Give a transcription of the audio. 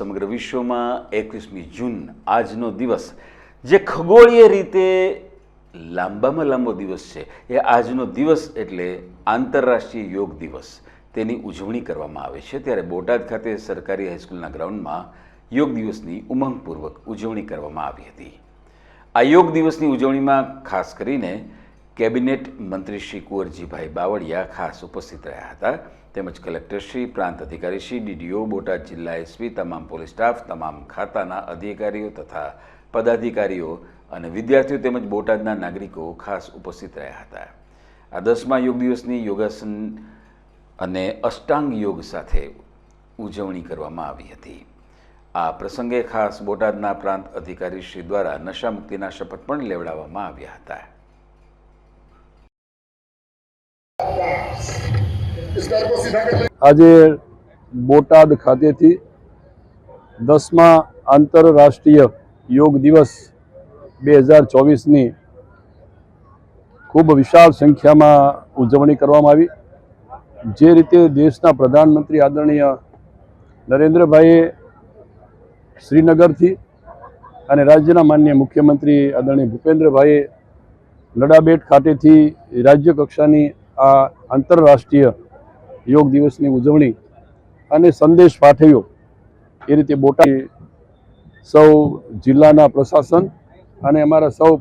સમગ્ર વિશ્વમાં એકવીસમી જૂન આજનો દિવસ, જે ખગોળીય રીતે લાંબામાં લાંબો દિવસ છે. એ આજનો દિવસ એટલે આંતરરાષ્ટ્રીય યોગ દિવસ. તેની ઉજવણી કરવામાં આવે છે. ત્યારે બોટાદ ખાતે સરકારી હાઈસ્કૂલના ગ્રાઉન્ડમાં યોગ દિવસની ઉમંગપૂર્વક ઉજવણી કરવામાં આવી હતી. આ યોગ દિવસની ઉજવણીમાં ખાસ કરીને કેબિનેટ મંત્રી શ્રી કુંવરજીભાઈ બાવળિયા ખાસ ઉપસ્થિત રહ્યા હતા. તેમજ કલેક્ટરશ્રી પ્રાંત અધિકારીશ્રી ડીડીઓ, બોટાદ જિલ્લા એસપી, તમામ પોલીસ સ્ટાફ, તમામ ખાતાના અધિકારીઓ તથા પદાધિકારીઓ અને વિદ્યાર્થીઓ તેમજ બોટાદના નાગરિકો ખાસ ઉપસ્થિત રહ્યા હતા. આ દસમા યોગ દિવસની યોગાસન અને અષ્ટાંગ યોગ સાથે ઉજવણી કરવામાં આવી હતી. આ પ્રસંગે ખાસ બોટાદના પ્રાંત અધિકારી શ્રી દ્વારા નશા મુક્તિના શપથ પણ લેવડાવવામાં આવ્યા હતા. આજે બોટાદ ખાતેથી દસમા આંતરરાષ્ટ્રીય યોગ દિવસ બે હજાર ચોવીસની ખૂબ વિશાળ સંખ્યામાં ઉજવણી કરવામાં આવી. જે રીતે દેશના પ્રધાનમંત્રી આદરણીય નરેન્દ્રભાઈએ શ્રીનગરથી અને રાજ્યના માન્ય મુખ્યમંત્રી આદરણીય ભૂપેન્દ્રભાઈએ લડાબેટ ખાતેથી રાજ્ય કક્ષાની આ આંતરરાષ્ટ્રીય યોગ દિવસની ઉજવણી અને સંદેશ પાઠવ્યો. એ રીતે બોટાદ સૌ જિલ્લાના પ્રશાસન અને અમારા સૌ